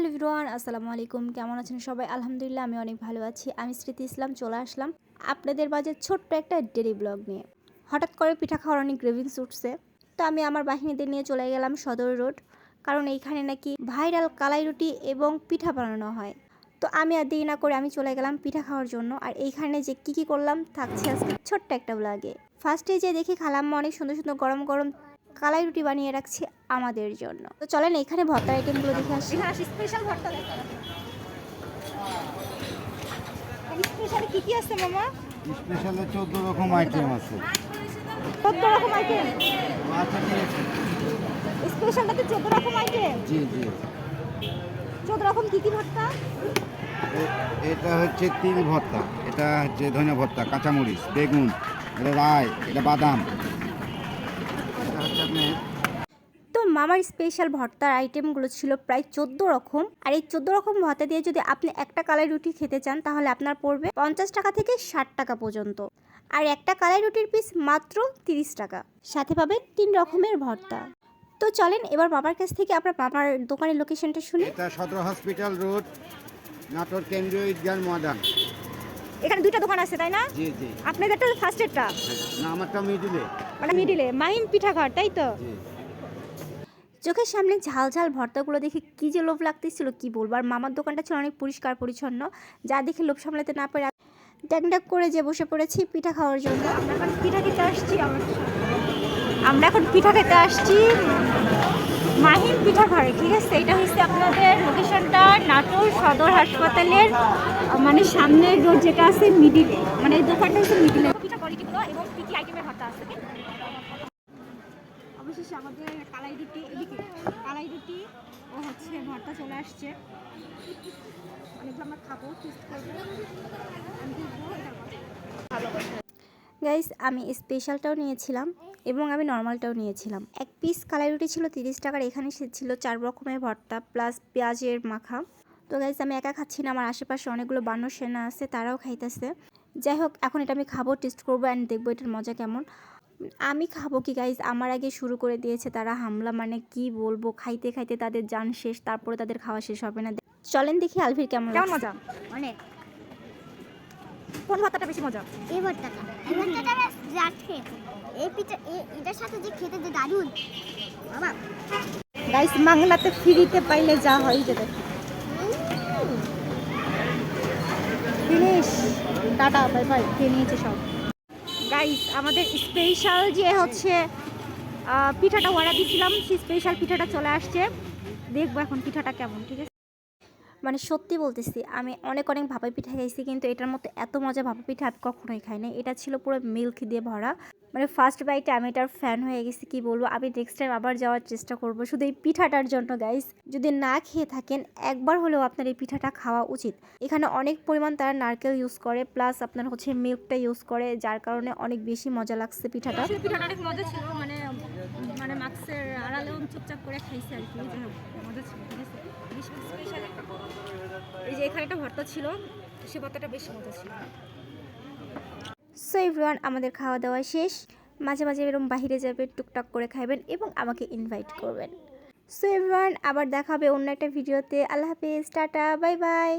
Hello ভিরোয়ান আসসালামু আলাইকুম। কেমন আছেন সবাই? আলহামদুলিল্লাহ, আমি অনেক ভালো আছি। আমি স্মৃতি ইসলাম, চলে আসলাম আপনাদের মাঝে ছোট্ট একটা ডেলি ব্লগ নিয়ে। হঠাৎ করে পিঠা খাওয়ার অনেক গ্রেভিংস উঠছে। তো আমি আমার বাহিনীদের নিয়ে চলে গেলাম সদর রোড, কারণ এইখানে নাকি ভাইরাল কালাই রুটি এবং পিঠা বানানো হয়। তো আমি আর দেরি না করে আমি চলে গেলাম পিঠা খাওয়ার জন্য। আর এইখানে যে কি কি করলাম, থাকছে আজকে ছোট্ট একটা ব্লগে ফার্স্টে যে দেখি খালাম্মা অনেক সুন্দর সুন্দর গরম গরম কালাই রুটি বানিয়ে রাখছি আমাদের জন্য। তো চলেন এখানে ভর্তার আইটেমগুলো দেখে আসি। স্পেশাল ভর্তা দেখা। স্পেশালে কি কি আছে মামা? স্পেশালে চোদ্দ রকম আইটেম আছে। চোদ্দ রকম আইটেম আচ্ছা ঠিক আছে। স্পেশালটাতে চোদ্দ রকম আইটেম জি জি। চোদ্দ রকম কি কি ভর্তা? এটা হচ্ছে তিল ভর্তা। এটা হচ্ছে ধনে ভর্তা কাঁচামরিচ বেগুন এটা রায় এটা বাদাম। আপনার তো মামার স্পেশাল ভর্তার আইটেমগুলো ছিল প্রায় চোদ্দ রকম। আর এই চোদ্দ রকম ভর্তা দিয়ে যদি আপনি একটা কালাই রুটি খেতে চান তাহলে আপনার পড়বে পঞ্চাশ টাকা থেকে ষাট টাকা পর্যন্ত। আর একটা কালাই রুটির পিস মাত্র তিরিশ টাকা। সাথে পাবেন তিন রকমের ভর্তা। তো চলেন এবার বাবার কাছ থেকে আপনার বাবার দোকানের লোকেশনটা শুনি। এটা সদর হসপিটাল রোড নাটোর কেন্দ্রীয় ঈদগাহ ময়দান। এখানে দুইটা দোকান আছে তাই না? জি জি। আপনাদেরটা ফার্স্ট এডটা না আমারটা মিডিলে মানে মিডিলে মাহিম পিঠা ঘর তাই তো? চোখের সামনে ঝাল ঝাল ভর্তাগুলো দেখে কি যে লোভ লাগতেছিল কি বলব? আর মামার দোকানটা ছিল অনেক পরিষ্কার পরিচ্ছন্ন যা দেখে লোভ সামলাতে না পেরে ড্যাক ড্যাক করে যে বসে পড়েছি পিঠা খাওয়ার জন্য। আমরা এখন পিঠা খেতে আসছি আমরা এখন পিঠা খেতে আসছি মাহিম পিঠা ঘরে ঠিক আছে? এটা হচ্ছে আপনাদের লোকেশনটা নাটোর সদর হাসপাতালের মানে সামনের রোড যেটা আছে মিডিলে মানে দোকানটা হচ্ছে মিডিলে। পিঠা কোয়ালিটিগুলো এবং কি কি আইটেমের ভর্তা আছে অবশেষে আমাদের কালাই রুটি এদিকে। কালাই রুটি ও হচ্ছে ভর্তা চলে আসছে। আমরা খাব গাইস আমি স্পেশালটাও নিয়েছিলাম এবং আমি নর্মালটাও নিয়েছিলাম। এক পিস কালাই রুটি ছিল তিরিশ টাকার, এখানে ছিল চার রকমের ভর্তা প্লাস পেঁয়াজের মাখা। তো গাইস আমি একা খাচ্ছি না, আমার আশেপাশে অনেকগুলো বান্ন সেনা আছে, তারাও খাইতেছে। যাই হোক, এখন এটা আমি খাব টেস্ট করব অ্যান্ড দেখব এটার মজা কেমন। আমি খাব কি গাইস আমার আগে শুরু করে দিয়েছে তারা হামলা মানে কি বলব? খাইতে খাইতে তাদের যান শেষ তারপরে তাদের খাওয়া শেষ হবে না। চলেন দেখি আলভির কেমন কেমন মজা? অনেক। কোন ভাতটা বেশি মজা? এই ভর্তাটা এই ভর্তাটা যাচ্ছে এই পিঠা এটার সাথে যে খেতে যে দারুণ। বাবা। গাইস বাংলাতে ফ্রিতে পাইলে যা হয় যেটা ফিনিশ। Tata bye by. খেয়ে নিয়েছে সব। গাইস আমাদের স্পেশাল যে হচ্ছে পিঠাটা অর্ডার দিয়েছিলাম, সেই স্পেশাল পিঠাটা চলে আসছে। দেখব এখন পিঠাটা কেমন, ঠিক আছে? মানে সত্যি বলতেছি, আমি অনেক অনেক ভাপা পিঠা খাইছি, কিন্তু এটার মতো এত মজা ভাপা পিঠা আমি কখনোই খাই নাই। এটা ছিল পুরো মিল্ক দিয়ে ভরা। মানে ফার্স্ট বাইটে আমি এটার ফ্যান হয়ে গেছি, কি বলব? আমি নেক্সট টাইম আবার যাওয়ার চেষ্টা করব। শুধু এই পিঠাটার জন্য গাইস যদি না খেয়ে থাকেন, একবার হলেও আপনার এই পিঠাটা খাওয়া উচিত। এখানে অনেক পরিমাণ তারা নারকেল ইউজ করে প্লাস আপনার হচ্ছে মিল্কটা ইউজ করে, যার কারণে অনেক বেশি মজা লাগছে পিঠাটা। পিঠাটা অনেক মজা ছিল মানে মানে মাস্কের আড়ালেও চুপচাপ করে খাইছি আর কি মজা ছিল এই যে এখানে একটা ভর্তা ছিল, সে ভর্তাটা বেশ মজা ছিল। সো এভরিওয়ান আমাদের খাওয়া দাওয়া শেষ। মাঝে মাঝে এরকম বাহিরে যাবে টুকটাক করে খাইবেন এবং আমাকে ইনভাইট করবেন। সো এভরিওয়ান আবার দেখা হবে অন্য একটা ভিডিওতে আল্লাহ হাফিজ, টাটা বাই বাই